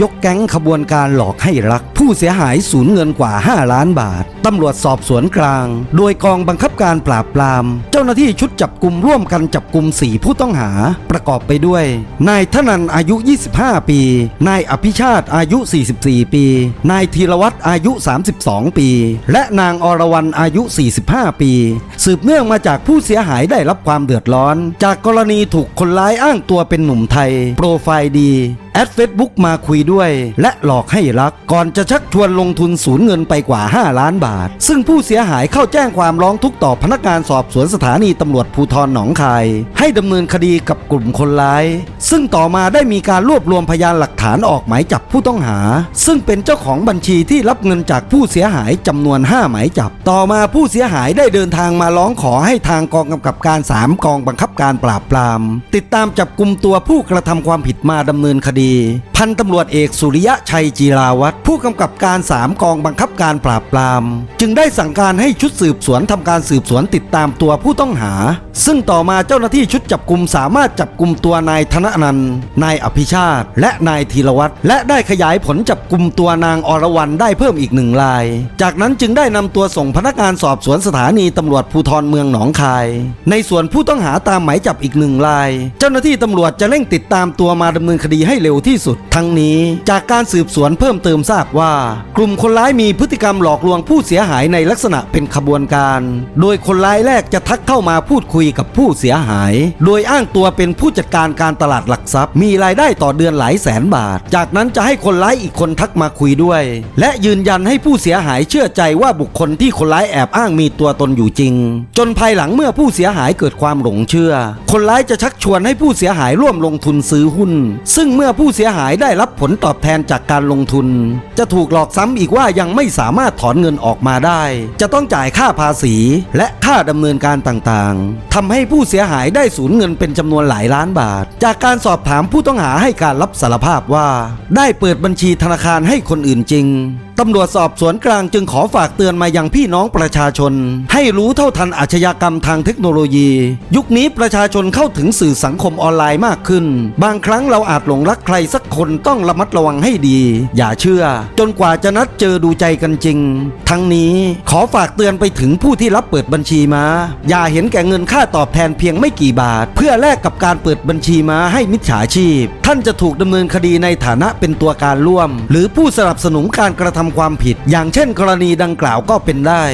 ยกแก๊งขบวนการหลอกให้รัก ผู้เสียหายสูญเงินกว่า 5 ล้านบาท ตำรวจสอบสวนกลาง โดยกองบังคับการปราบปราม เจ้าหน้าที่ชุดจับกลุ่มร่วมกันจับกลุ่ม4ผู้ต้องหา ประกอบไปด้วย นายธนันอายุ 25 ปี นายอภิชาติอายุ 44 ปี นายธีรวัตรอายุ 32 ปี และนางอรวรรณอายุ 45 ปี สืบเนื่องมาจากผู้เสียหายได้รับความเดือดร้อน จากกรณีถูกคนร้ายอ้างตัวเป็นหนุ่มไทย โปรไฟล์ดี แอดเฟซบุ๊กมาคุยด้วย และหลอกให้รัก ก่อนจะชักชวนลงทุนสูญเงินไปกว่า 5 ล้านบาท ซึ่งผู้เสียหายเข้าแจ้งความร้องทุกข์ต่อพนักงานสอบสวนสถานีตำรวจภูธรหนองคาย ให้ดำเนินคดีกับกลุ่มคนร้าย ซึ่งต่อมาได้มีการรวบรวมพยานหลักฐานออกหมายจับผู้ต้องหา ซึ่งเป็นเจ้าของบัญชีที่รับเงินจากผู้เสียหายจำนวน 5 หมายจับ ต่อมาผู้เสียหายได้เดินทางมาร้องขอให้ทางกองกำกับการ 3 กองบังคับการปราบปราม ติดตามจับกลุ่มตัวผู้กระทำความผิดมาดำเนินคดีพันตำรวจเอกสุริยะชัยจีราวัตรผู้กำกับการ 3 กองบังคับการปราบปราม จึงได้สั่งการให้ชุดสืบสวนทำการสืบสวนติดตามตัวผู้ต้องหา ซึ่งต่อมาเจ้าหน้าที่ชุดจับกลุ่มสามารถจับกลุ่มตัวนายธนนันนายอภิชาติ และนายธีรวัตรและได้ขยายผลจับกลุ่มตัวนางอรวรรณได้เพิ่มอีกหนึ่งราย จากนั้นจึงได้นำตัวส่งพนักงานสอบสวนสถานีตำรวจภูธรเมืองหนองคาย ในส่วนผู้ต้องหาตามหมายจับอีกหนึ่งราย เจ้าหน้าที่ตำรวจจะเร่งติดตามตัวมาดำเนินคดีให้เร็วที่สุด ทั้งนี้จากการสืบสวนเพิ่มเติมทราบว่า กลุ่มคนร้ายมีพฤติกรรมหลอกลวงผู้เสียหายในลักษณะเป็นขบวนการ โดยคนร้ายแรกจะทักเข้ามาพูดคุยกับผู้เสียหาย โดยอ้างตัวเป็นผู้จัดการการตลาดหลักทรัพย์ มีรายได้ต่อเดือนหลายแสนบาท จากนั้นจะให้คนร้ายอีกคนทักมาคุยด้วย และยืนยันให้ผู้เสียหายเชื่อใจว่าบุคคลที่คนร้ายแอบอ้างมีตัวตนอยู่จริง จนภายหลังเมื่อผู้เสียหายเกิดความหลงเชื่อ คนร้ายจะชักชวนให้ผู้เสียหายร่วมลงทุนซื้อหุ้น ซึ่งเมื่อผูู้้เสียหายได้รับผลตอบแทนจากการลงทุน จะถูกหลอกซ้ำอีกว่ายังไม่สามารถถอนเงินออกมาได้ จะต้องจ่ายค่าภาษี และค่าดำเนินการต่างๆทำให้ผู้เสียหายได้สูญเงินเป็นจำนวนหลายล้านบาท จากการสอบถามผู้ต้องหาให้การรับสารภาพว่า ได้เปิดบัญชีธนาคารให้คนอื่นจริง ตำรวจสอบสวนกลางจึงขอฝากเตือนมายังพี่น้องประชาชน ให้รู้เท่าทันอาชญากรรมทางเทคโนโลยี ยุคนี้ประชาชนเข้าถึงสื่อสังคมออนไลน์มากขึ้น บางครั้งเราอาจหลงรักใครสักคนต้องระมัดระวังให้ดี อย่าเชื่อ จนกว่าจะนัดเจอดูใจกันจริง ทั้งนี้ขอฝากเตือนไปถึงผู้ที่รับเปิดบัญชีมาอย่าเห็นแก่เงินค่าตอบแทนเพียงไม่กี่บาท เพื่อแลกกับการเปิดบัญชีมาให้มิจฉาชีพ ท่านจะถูกดำเนินคดีในฐานะเป็นตัวการร่วม หรือผู้สนับสนุนการกระทำความผิด อย่างเช่นกรณีดังกล่าวก็เป็นได้